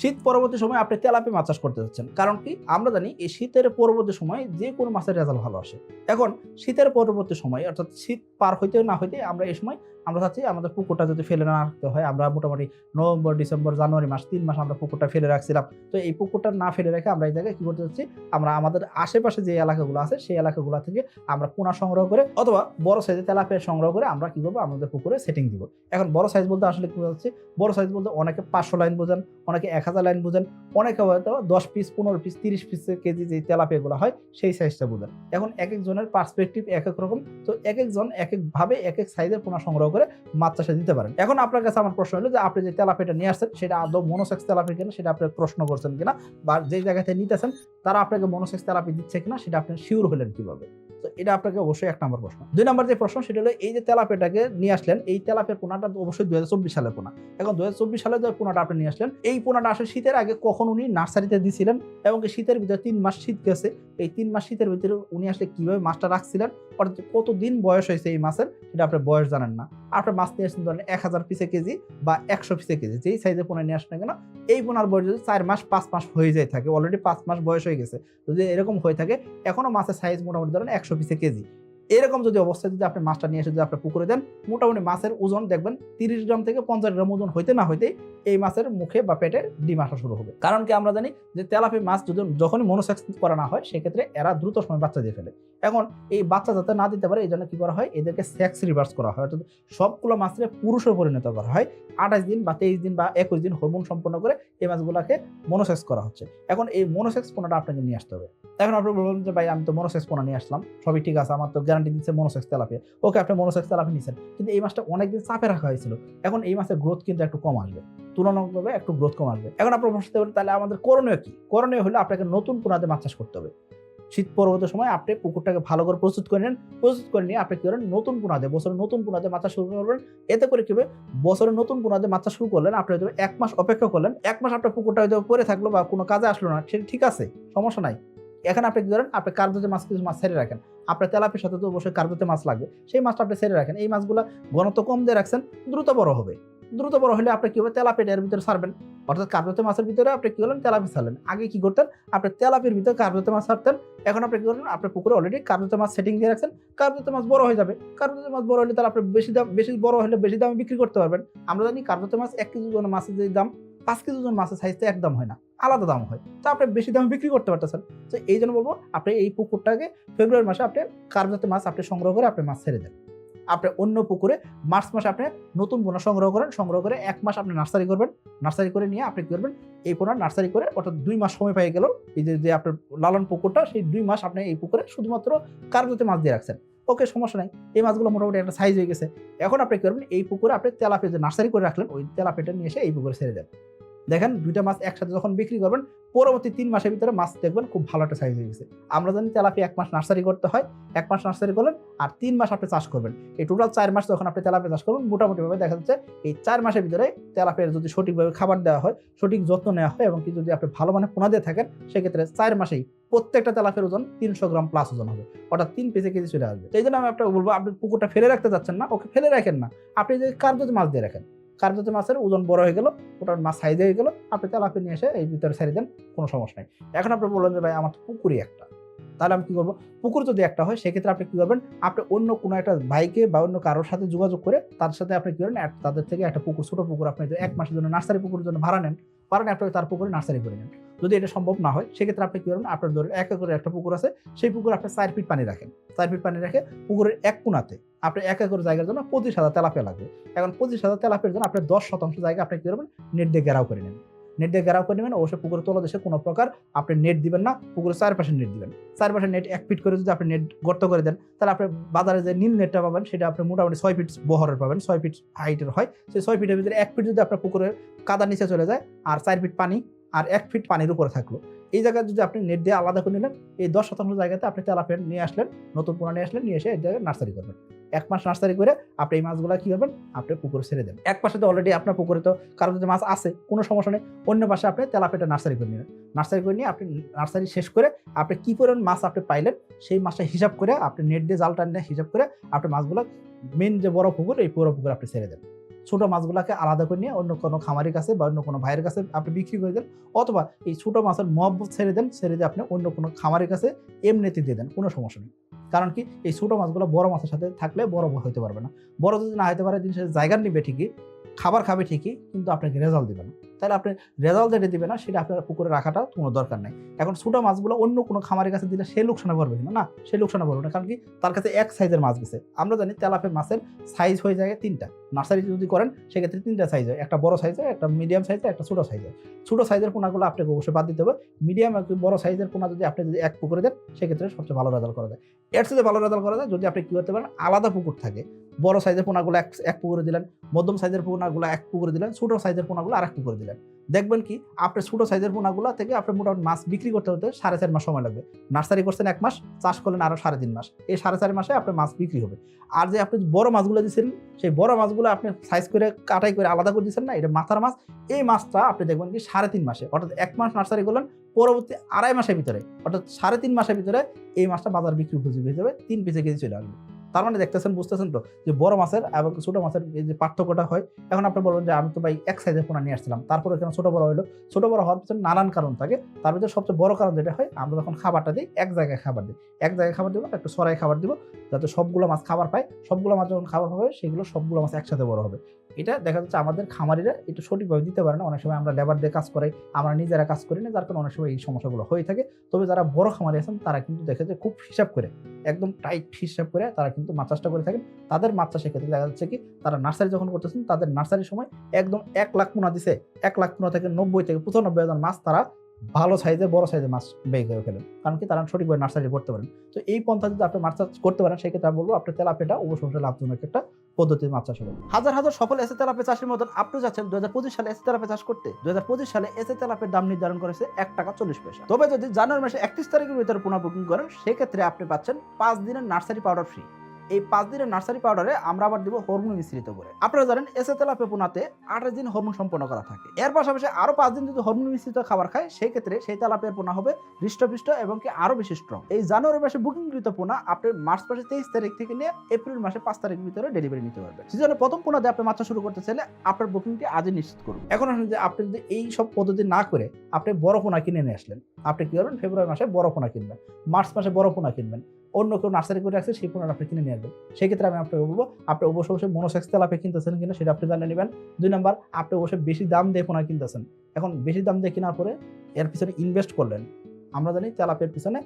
শীত পরবর্তী সময় আপনি তেলাপি মাছ চাষ করতে যাচ্ছেন। কারণ কি? আমরা জানি এই শীতের পরবর্তী সময় যে কোনো মাছের রেজাল্ট ভালো আসে। এখন শীতের পরবর্তী সময়, অর্থাৎ শীত পার হইতে না হইতে আমরা এই সময়, আমরা চাচ্ছি আমাদের পুকুরটা যদি ফেলে না রাখতে হয়, আমরা মোটামুটি নভেম্বর, ডিসেম্বর, জানুয়ারি মাস তিন মাস আমরা পুকুরটা ফেলে রাখছিলাম। তো এই পুকুরটা না ফেলে রেখে আমরা এই জায়গায় কি করতে যাচ্ছি? আমরা আমাদের আশেপাশে যে এলাকাগুলো আছে, সেই এলাকাগুলো থেকে আমরা পোনা সংগ্রহ করে অথবা বড় সাইজে তেলাপিয়া সংগ্রহ করে আমরা কি করব? আমাদের পুকুরে সেটিং দিব। এখন বড় সাইজ বলতে আসলে কি বোঝাচ্ছে? বড় সাইজ বলতে অনেকে পাঁচশো লাইন বোঝেন, অনেকে এক হাজার লাইন বোঝেন, অনেকে হয়তো দশ পিস পনেরো পিস তিরিশ পিস কেজি যে তেলাপিয়াগুলো হয়, সেই সাইজটা বুঝেন। এখন এক একজনের পার্সপেক্টিভ এক এক রকম, তো এক একজন এক একভাবে এক এক সাইজের পোনা সংগ্রহ করে মাছ চাষে দিতে পারেন। এখন আপনার কাছে আমার প্রশ্ন হলো যে, আপনি যে তেলাপিটা নিয়ে আসছেন, সেটা আদৌ মনোসেক্স তেলাপি কিনা, সেটা আপনি প্রশ্ন করছেন কিনা, বা যে জায়গাতে নিতেছেন, তারা আপনাকে মনোসেক্স তেলাপি দিচ্ছে কিনা, সেটা আপনি শিওর হলেন কীভাবে? তো এটা আপনাকে অবশ্যই এক নম্বর প্রশ্ন। দুই নম্বর যে প্রশ্ন, সেটা হলো এই যে তেলাপিটাকে নিয়ে আসলেন, এই তেলাপের পোনাটা অবশ্যই দুই সালের পোনা। এখন দুই সালে যে পোনাটা আপনি নিয়ে আসলেন, এই পোনাটা আসলে শীতের আগে কখন উনি নার্সারিতে দিছিলেন এবং শীতের ভিতরে তিন মাস শীত গেছে, এই তিন মাস শীতের ভিতরে উনি আসলে কীভাবে মাছটা রাখছিলেন, অর্থাৎ কতদিন বয়স হয়েছে এই মাছের, সেটা আপনার বয়স জানেন না। আপনার মাছ নিয়ে আসছেন ধরেন এক হাজার পিসে কেজি বা একশো পিসে কেজি, যেই সাইজে পোনা নিয়ে আসেন কেন, এই পোনার বয়স যদি চার মাস, পাঁচ মাস হয়ে যায় থাকে অলরেডি পাঁচ মাস বয়স হয়ে গেছে। যদি এরকম হয়ে থাকে, এখনও মাছের সাইজ মোটামুটি ধরেন একশো পিসে কেজি। এরকম যদি অবস্থায় যদি আপনি মাছটা নিয়ে এসে যদি আপনি পুকুরে দেন, মোটামুটি মাছের ওজন দেখবেন তিরিশ গ্রাম থেকে পঞ্চাশ গ্রাম ওজন হইতে না হইতেই এই মাছের মুখে বা পেটে ডিম আসা শুরু হবে। কারণ কি আমরা জানি যে তেলাপি মাছ যদি যখনই মনোসেক্স করা না হয়, সেক্ষেত্রে এরা দ্রুত সময় বাচ্চা দিয়ে ফেলে। এখন এই বাচ্চা যাতে না দিতে পারে এই জন্য কি করা হয়, এদেরকে সেক্স রিভার্স করা হয়। অর্থাৎ সবগুলো মাছের পুরুষে পরিণত করা হয়। আঠাশ দিন বা তেইশ দিন বা একুশ দিন হরমোন সম্পন্ন করে এই মাছগুলোকে মনোসেক্স করা হচ্ছে। এখন এই মনোসেক্স পোনাটা আপনাকে নিয়ে আসতে হবে। এখন আপনি বলবেন যে, ভাই, আমি তো মনোসেক্স পোনা নিয়ে আসলাম। সবই ঠিক আছে, আমার তো গ্যারান্টি দিচ্ছে মনোসেক্স তেলাপিয়া। ওকে আপনি মনোসেক্স তেলাপি নিয়েছেন কিন্তু এই মাছটা অনেকদিন চাপে রাখা হয়েছিল। এখন এই মাছের গ্রোথ কিন্তু একটু কম আসবে। তুলনামূলকভাবে একটু গ্রোথ কম আসবে। এখন আপনার প্রশ্ন হতে পারে, তাহলে আমাদের করণীয় কি? করণীয় হলে আপনাকে নতুন পোনাতে মাছ চাষ করতে হবে। শীত পরবর্তী সময় আপনি পুকুরটাকে ভালো করে প্রস্তুত করে নেন। প্রস্তুত করে নিয়ে আপনি কি করেন? নতুন পোনাতে বছরের নতুন পোনাতে চাষ শুরু করবেন। এতে করে কি হবে? বছরের নতুন পোনাতে চাষ শুরু করলেন আপনি হয়তো এক মাস অপেক্ষা করলেন। এক মাস আপনার পুকুরটা হয়তো পরে থাকল বা কোনো কাজে আসলো না সেটা ঠিক আছে সমস্যা নাই। এখন আপনি কি করেন? আপনি কার্যতে মাছ, কিছু মাছ ছেড়ে রাখেন। আপনার তেলাপির সাথে তো অবশ্যই কার্যতে মাছ লাগবে। সেই মাছটা আপনি ছেড়ে রাখেন। এই মাছগুলো ঘনত্ব কম দিয়ে রাখছেন, দ্রুত বড় হবে। দ্রুত বড় হলে আপনি কি হবে? তেলাপিটা এর ভিতরে ছাড়বেন। অর্থাৎ কার্যতে মাছের ভিতরে আপনি কি করলেন? তেলাপি ছাড়লেন। আগে কি করতেন? আপনি তেলাপির ভিতরে কার্যতে মাছ ছাড়তেন। এখন আপনি কি করলেন? আপনার পুকুরে অলরেডি কার্যতে মাছ সেটিং দিয়ে রাখছেন। কার্যতে মাছ বড় হয়ে যাবে। কার্যতে মাছ বড় হলে তাহলে আপনি বেশি দাম, বেশি বড় হলে বেশি দামে বিক্রি করতে পারবেন। আমরা জানি কার্যতে মাছ এক কেজি মাছের যে দাম পাঁচ কেজি ওজন মাছের সাইজটা একদম হয় না, আলাদা দাম হয়। তো আপনি বেশি দামে বিক্রি করতে পারতেছেন। তো এই জন্য বলব, আপনি এই পুকুরটাকে ফেব্রুয়ারি মাসে আপনি কার্যতে মাছ আপনি সংগ্রহ করে আপনি মাছ ছেড়ে দেন। আপনি অন্য পুকুরে মার্চ মাসে আপনি নতুন পোনা সংগ্রহ করেন, সংগ্রহ করে এক মাস আপনি নার্সারি করবেন। নার্সারি করে নিয়ে আপনি কি করবেন? এই পোনা নার্সারি করে অর্থাৎ দুই মাস সময় পেয়ে গেল, এই যে যে আপনার লালন পুকুরটা, সেই দুই মাস আপনি এই পুকুরে শুধুমাত্র কার্যতে মাছ দিয়ে রাখছেন। ওকে, সমস্যা নাই। এই মাছগুলো মোটামুটি একটা সাইজ হয়ে গেছে। এখন আপনি কি করবেন? এই পুকুরে আপনি তেলাপি যে নার্সারি করে রাখলেন, ওই তেলাপিটা নিয়ে এসে এই পুকুরে ছেড়ে দেন। দেখেন দুইটা মাছ একসাথে যখন বিক্রি করবেন, পরবর্তী তিন মাসের ভিতরে মাছ দেখবেন খুব ভালো একটা সাইজ হয়ে গেছে। আমরা জানি তেলাপি এক মাস নার্সারি করতে হয়, এক মাস নার্সারি করলেন আর তিন মাস আপনি চাষ করবেন। এই টোটাল চার মাস যখন আপনি তেলাপি চাষ করবেন, মোটামুটিভাবে দেখা যাচ্ছে এই চার মাসের ভিতরে তেলাপির যদি সঠিকভাবে খাবার দেওয়া হয়, সঠিক যত্ন নেওয়া হয় এবং যদি আপনি ভালো মানে পোনা দিয়ে থাকেন, সেক্ষেত্রে চার মাসেই প্রত্যেকটা তেলাপের ওজন তিনশো গ্রাম প্লাস ওজন হবে। অর্থাৎ তিন পিসে কেজি চলে আসবে। এই জন্য আমি আপনাকে বলব, আপনি পুকুরটা ফেলে রাখতে চাচ্ছেন না, ওকে ফেলে রাখেন না। আপনি যে কার্যতে মাছ দিয়ে রাখেন কার্যতে মাছের ওজন বড় হয়ে গেল, ওটার মাছ সাইজ হয়ে গেল, আপনি তেলাপি নিয়ে এসে এই ভিতরে ছেড়ে দেন, কোনো সমস্যা নেই। এখন আপনি বললেন যে, ভাই, আমার তো পুকুরই একটা। তাহলে আমি কী করব? পুকুর যদি একটা হয়, সেক্ষেত্রে আপনি কী করবেন? আপনি অন্য কোনো একটা ভাইকে বা অন্য কারোর সাথে যোগাযোগ করে, তার সাথে আপনি কী করেন তাদের থেকে একটা পুকুর, ছোট পুকুর আপনি এক মাসের জন্য নার্সারি পুকুরের জন্য ভাড়া নেন ভাড়া নিয়ে আপনি তার পুকুরে নার্সারি করে নেন। যদি এটা সম্ভব না হয়, সেক্ষেত্রে আপনি কী করবেন আপনার ধরেন এক একরের একটা পুকুর আছে, সেই পুকুরে আপনি চার ফিট পানি রাখেন। চার ফিট পানি রেখে পুকুরের এক কোনাতে আপনি এক একর জায়গার জন্য পঁচিশ হাজার তেলাপিয়া লাগবে। এখন পঁচিশ হাজার তেলাপিয়ার জন্য আপনি দশ শতাংশ জায়গা আপনি কি করবেন? নেট দিয়ে ঘেরাও করে নেন নেট দিয়ে ঘেরাও করে নেবেন, অবশ্যই পুকুরের তলদেশে কোনো প্রকার আপনি নেট দিবেন না, পুকুরের চারপাশে নেট দিবেন। চারপাশে নেট এক ফিট করে যদি আপনি নেট গর্ত করে দেন, তাহলে আপনি বাজারে যে নীল নেটটা পাবেন, সেটা আপনি মোটামুটি ছয় ফিট বহরের পাবেন, ছয় ফিট হাইটের হয়। সেই ছয় ফিটের ভিতরে এক ফিট যদি আপনার পুকুরের কাদা নিচে চলে যায়, আর চার ফিট পানি আর এক ফিট পানির উপরে থাকল। এই জায়গায় যদি আপনি নেট দিয়ে আলাদা করে নিলেন, এই দশ শতাংশ জায়গাতে আপনি তেলাপিয়া নিয়ে আসলেন, নতুন পোনা নিয়ে আসলেন, নিয়ে এসে এই জায়গায় নার্সারি করবেন। এক মাস নার্সারি করে আপনি এই মাছগুলো কী করবেন? আপনি পুকুরে ছেড়ে দেন এক পাশে তো অলরেডি আপনার পুকুরে তো কারও যদি মাছ আছে, কোনো সমস্যা নেই, অন্য পাশে আপনি তেলাপিয়াটা নার্সারি করে নিলেন। নার্সারি করে নিয়ে আপনি নার্সারি শেষ করে আপনি কি পরিমাণ মাছ আপনি পাইলেন, সেই মাছটা হিসাব করে আপনি নেট দিয়ে জাল টান দিয়ে হিসাব করে আপনি মাছগুলো মেন যে বড় পুকুর, এই পুরো পুকুর আপনি ছেড়ে দেন ছোট মাছগুলাকে আলাদা করে নিয়ে অন্য কোনো খামারের কাছে বা অন্য কোনো ভাইয়ের কাছে আপনি বিক্রি করে দেন, অথবা এই ছোট মাছের মহব্বত ছেড়ে দেন, ছেড়ে দিয়ে আপনি অন্য কোনো খামারের কাছে এমনিতে দিয়ে দেন, কোনো সমস্যা নেই। কারণ কি এই ছোট মাছগুলো বড় মাছের সাথে থাকলে বড় হইতে পারবে না। বড় যদি না হইতে পারে জিনিসের জায়গা নিবে ঠিকই, খাবার খাবে ঠিকই, কিন্তু আপনাকে রেজাল্ট দেবে না। তাহলে আপনি রেজাল্ট যেটা দিবে না, সেটা আপনার পুকুরে রাখাটা কোনো দরকার নেই। এখন ছোটো মাছগুলো অন্য কোনো খামারের কাছে দিলে সে লোকসানে পড়বে না না? সে লোকসানে পড়বে না। কারণ কি? তার কাছে এক সাইজের মাছ গেছে। আমরা জানি তেলাপে মাছের সাইজ হয়ে যায় তিনটা। নার্সারি যদি করেন, সেক্ষেত্রে তিনটা সাইজ হয়। একটা বড় সাইজে একটা মিডিয়াম সাইজে একটা ছোট সাইজে ছোট সাইজের পোনাগুলো আপনাকে অবশ্যই বাদ দিতে হবে। মিডিয়াম বড় সাইজের পোনা যদি আপনি যদি এক পুকুরে দেন, সেক্ষেত্রে সবচেয়ে ভালো রেজাল্ট করা যায়। এর সাথে ভালো রেজাল্ট করা যায় যদি আপনি কি করতে পারেন, আলাদা পুকুর থাকে। বড় সাইজের পোনাগুলো এক এক পুকুরে দিলেন, মধ্যম সাইজের পোনাগুলো এক পুকুরে দিলেন, ছোট সাইজের পোনাগুলো আর এক পুকুরে দিলেন। দেখবেন কি, আপনার ছোট সাইজের পোনাগুলো থেকে আপনার মোটামুটি মাছ বিক্রি করতে হতে সাড়ে চার মাস সময় লাগবে। নার্সারি করছেন এক মাস, চাষ করলেন আরও সাড়ে তিন মাস। এই সাড়ে চার মাসে আপনার মাছ বিক্রি হবে। আর যে আপনি বড় মাছগুলো দিচ্ছেন সেই বড় মাছগুলো আপনি সাইজ করে, কাটাই করে আলাদা করে দিচ্ছেন না, এটা মাথার মাছ, এই মাছটা আপনি দেখবেন কি সাড়ে তিন মাসে। অর্থাৎ এক মাস নার্সারি করলেন, পরবর্তী আড়াই মাসের ভিতরে, অর্থাৎ সাড়ে তিন মাসের ভিতরে এই মাছটা বাজার বিক্রি উপযোগী হয়ে যাবে, তিন পিসে কেজি চলে আসবে। তার মানে দেখতেছেন, বুঝতেছেন তো যে বড় মাছের এবং ছোটো মাছের যে পার্থক্যটা হয়। এখন আপনি বলবেন যে আমি তো ভাই এক সাইজের পোনা নিয়ে আসছিলাম। তারপরে এখানে ছোটো বড় হলো ছোটো বড় হওয়ার পিছনে নানান কারণ থাকে। তার ভিতরে সবচেয়ে বড় কারণ যেটা হয়, আমরা যখন খাবারটা দিই, এক জায়গায় খাবার দিই। এক জায়গায় খাবার দিব, একটু সরাই খাবার দিব, যাতে সবগুলো মাছ খাবার পায়। সবগুলো মাছ যখন খাবার পাবে সেগুলো সবগুলো মাছ একসাথে বড় হবে। এটা দেখা যাচ্ছে আমাদের খামারিরা এটা সঠিকভাবে দিতে পারে না। অনেক সময় আমরা লেবার দিয়ে কাজ করাই, আমরা নিজেরা কাজ করি না, যার কারণে অনেক সময় এই সমস্যাগুলো হয়ে থাকে। তবে যারা বড় খামারি আছেন, তারা কিন্তু দেখে যে খুব হিসাব করে, একদম টাইট হিসাব করে তারা কিন্তু মাছ চাষটা করে থাকেন। তাদের মাছ চাষের ক্ষেত্রে দেখা যাচ্ছে কি, তারা নার্সারি যখন করতেছেন, তাদের নার্সারির সময় একদম এক লাখ পোনা দিছে। এক লাখ পোনা থেকে নব্বই থেকে পঁচানব্বই হাজার মাছ তারা ভালো সাইজে বড় সাইজে মাছ ব্যয় করে ফেলেন। কারণ কি, তারা সঠিকভাবে নার্সারি করতে পারেন। তো এই পন্থা যদি আপনি মাছ চাষ করতে পারেন, সেক্ষেত্রে আমি বলব, আপনার তেলাপিটা অবশ্যই লাভজনক একটা পদ্ধতির মাছ চাষ হবে। হাজার হাজার সফল এসে তেলাপে চাষের মতন আপনি যাচ্ছেন দু হাজার পঁচিশ সালে এসে তেলাপে চাষ করতে। দু হাজার পঁচিশ সালে এসে তেলাপের দাম নির্ধারণ করেছে এক টাকা চল্লিশ পয়সা। তবে যদি জানুয়ারি মাসে একত্রিশ তারিখের ভিতরে পুনঃ বুকিং করেন, সেক্ষেত্রে আপনি পাচ্ছেন পাঁচ দিনের নার্সারি পাউডার ফ্রি এই পাঁচ দিনের নার্সারি পাউডারে আমরা আবার দিব হরমোন মিশ্রিত করে। আপনারা জানেন এসে তেলাপে পোনাতে আঠাশ দিন হরমোন সম্পন্ন করা থাকে। এর পাশাপাশি আরও পাঁচ দিন যদি হরমোন মিশ্রিত খাবার খায়, সেই ক্ষেত্রে সেই তেলাপের পোনা হবে হৃষ্টপুষ্ট এবং কি আরও বেশি স্ট্রং এই জানুয়ারি মাসে বুকিংকৃত পোনা আপনি মার্চ মাসে তেইশ তারিখ থেকে নিয়ে এপ্রিল মাসে পাঁচ তারিখের ভিতরে ডেলিভারি নিতে পারবেন। সিজনের প্রথম পোনাতে আপনি মাত্রা শুরু করতে চাইলে আপনার বুকিংটি আজই নিশ্চিত করুন। এখন আসলে যে আপনি যদি এই সব পদ্ধতি না করে আপনি বড় পোনা কিনে নিয়ে আসলেন, আপনি কি করবেন? ফেব্রুয়ারি মাসে বড় পোনা কিনবেন, মার্চ মাসে বড় পোনা কিনবেন। অন্য কেউ নার্সারি করে রাখছে, সেই পোনা আপনি কিনে নিয়ে আসবেন। সেক্ষেত্রে আমি আপনাকে বলব, আপনি অবশ্য অবশ্যই মনোসেক্স তেল আপনি কিনতেছেন কিনা সেটা আপনি জানিয়ে নেবেন। দুই নম্বর, আপনি অবশ্যই বেশি দাম দিয়ে পোনা কিনতেছেন। এখন বেশি দাম দিয়ে কেনার পরে এর পিছনে ইনভেস্ট করলেন। আমরা জানি তেলাপের পিছনে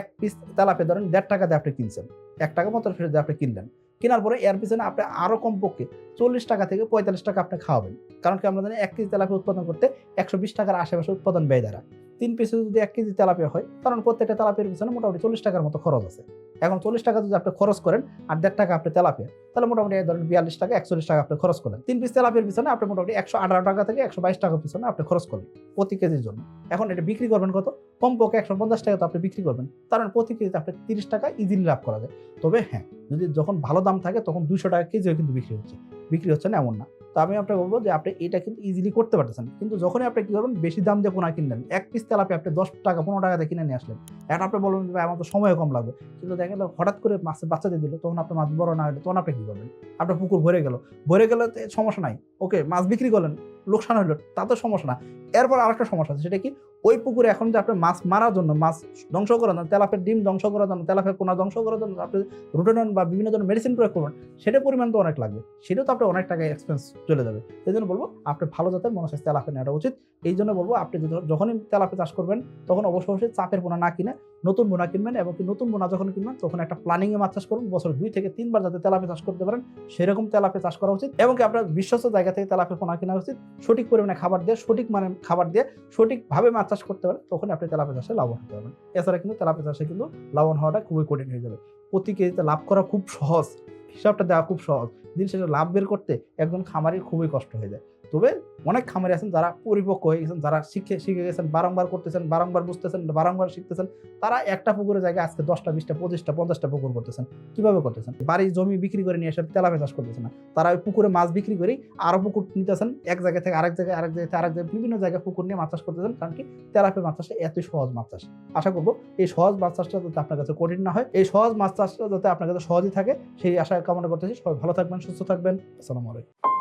এক পিস তেলাপে ধরেন দেড় টাকা দিয়ে আপনি কিনছেন। এক টাকা দিয়ে আপনি কিনলেন। কেনার পরে এর পিছনে আপনি আরও কমপক্ষে চল্লিশ টাকা থেকে পঁয়তাল্লিশ টাকা আপনি খাওয়াবেন। কারণ কি আমরা জানি এক কেজি তেলাপি উৎপাদন করতে একশো বিশ টাকার আশেপাশে উৎপাদন ব্যয় দ্বারা। তিন পিসে যদি এক কেজি তেলাপিয়া হয়, কারণ প্রত্যেকটা তেলাপিয়ার পিছনে মোটামুটি চল্লিশ টাকার মতো খরচ আছে। এখন চল্লিশ টাকা যদি আপনি খরচ করেন আর দেড় টাকা আপনি তেলাপিয়া, তাহলে মোটামুটি ধরেন বিয়াল্লিশ টাকা, একচল্লিশ টাকা আপনি খরচ করলেন তিন পিস তেলাপিয়ার পিছনে আপনি মোটামুটি একশো আঠারো টাকা থেকে একশো বাইশ টাকার পিছনে আপনি খরচ করলেন প্রতি কেজির জন্য। এখন এটা বিক্রি করবেন কত? কমপক্ষে একশো পঞ্চাশ টাকা তো আপনি বিক্রি করবেন। কারণ প্রতি কেজিতে আপনি তিরিশ টাকা ইজিলি লাভ করা যায়। তবে হ্যাঁ যদি যখন ভালো দাম থাকে, তখন দুশো টাকা কেজিও কিন্তু বিক্রি হচ্ছে। বিক্রি হচ্ছে না, এমন না। তো আমি আপনাকে বলব যে আপনি এটা কিন্তু ইজিলি করতে পারতেছেন। কিন্তু যখনই আপনি কি করবেন, বেশি দাম দিয়ে পোনা কিনলেন। এক পিস তেলাপি আপনি দশ টাকা, পনেরো টাকা দিয়ে কিনে নিয়ে আসলেন। এখন আপনি বলবেন যে আমার তো সময় কম লাগবে। কিন্তু দেখেন, হঠাৎ করে মাছের বাচ্চা দিয়ে দিল, তখন আপনার মাছ বড় না হলে তখন আপনি কি করবেন? আপনার পুকুর ভরে গেল। ভরে গেলে সমস্যা নাই। ওকে, মাছ বিক্রি করলেন। লোকসান হলো তা তো সমস্যা না। এরপর আরেকটা সমস্যা আছে, সেটা কি? ওই পুকুরে এখন যে আপনি মাছ মারার জন্য, মাছ ধ্বংস করার জন্য, তেলাপের ডিম ধ্বংস করার জন্য, তেলাপের পোনা ধ্বংস করার জন্য, আপনি রুটেনন বা বিভিন্ন ধরনের মেডিসিন প্রয়োগ করবেন সেটা পরিমাণ তো অনেক লাগবে। সেটাও তো আপনার অনেক টাকা এক্সপেন্স চলে যাবে। এই জন্য বলব, আপনি ভালো জাতের মনসাস তেলাপে নেওয়া উচিত। এই জন্য বলব, আপনি যখন- যখনই তেলাপে চাষ করবেন, তখন অবশ্যই অবশ্যই চাপের পোনা না কিনে নতুন বোনা কিনবেন এবং কি নতুন বোনা যখন কিনবেন, তখন একটা প্ল্যানিংয়ে মাছ চাষ করুন, বছর দুই থেকে তিনবার যাতে তেলাপে চাষ করতে পারেন, সেরকম তেলাপে চাষ করা উচিত এবং কি আপনার বিশ্বস্ত জায়গা থেকে তেলাপে পোনা কেনা উচিত। সঠিক পরিমাণে খাবার দিয়ে, সঠিক মানে খাবার দিয়ে সঠিকভাবে মাছ চাষ করতে পারেন তখন আপনি তেলাপে চাষে লাভবান হতে পারবেন। এছাড়া কিন্তু তেলাপে চাষে কিন্তু লাভবান হওয়াটা খুবই কঠিন হয়ে যাবে। প্রতি কেজিতে লাভ করা খুব সহজ, হিসাবটা দেওয়া খুব সহজ। দিন শেষে লাভ বের করতে একজন খামারির খুবই কষ্ট হয়ে যায়। তবে অনেক খামারি আছেন যারা পরিপক্ক হয়ে গেছেন, যারা শিখে শিখে গেছেন, বারংবার করতেছেন, বারংবার বুঝতেছেন, বারংবার শিখতেছেন, তারা একটা পুকুরের জায়গায় আজকে দশটা, বিশটা, পঁচিশটা, পঞ্চাশটা পুকুর করতেছেন। কীভাবে করতেছেন? বাড়ি জমি বিক্রি করে নিয়ে এসে তেলাপে চাষ করতেছেন না। তারা ওই পুকুরে মাছ বিক্রি করেই আরও পুকুর নিতেছেন, এক জায়গা থেকে আরেক জায়গায়, আরেক জায়গা থেকে আরেক জায়গায়, বিভিন্ন জায়গায় পুকুর নিয়ে মাছ চাষ করতেছেন, কারণ কি তেলাপে মাছ চাষে এতই সহজ মাছ চাষ। আশা করব এই সহজ মাছ চাষটা যাতে আপনার কাছে কঠিন না হয়, এই সহজ মাছ চাষটা যাতে আপনার কাছে সহজই থাকে, সেই আশা কামনা করতেছি। সবাই ভালো থাকবেন, সুস্থ থাকবেন। আসসালামু আলাইকুম।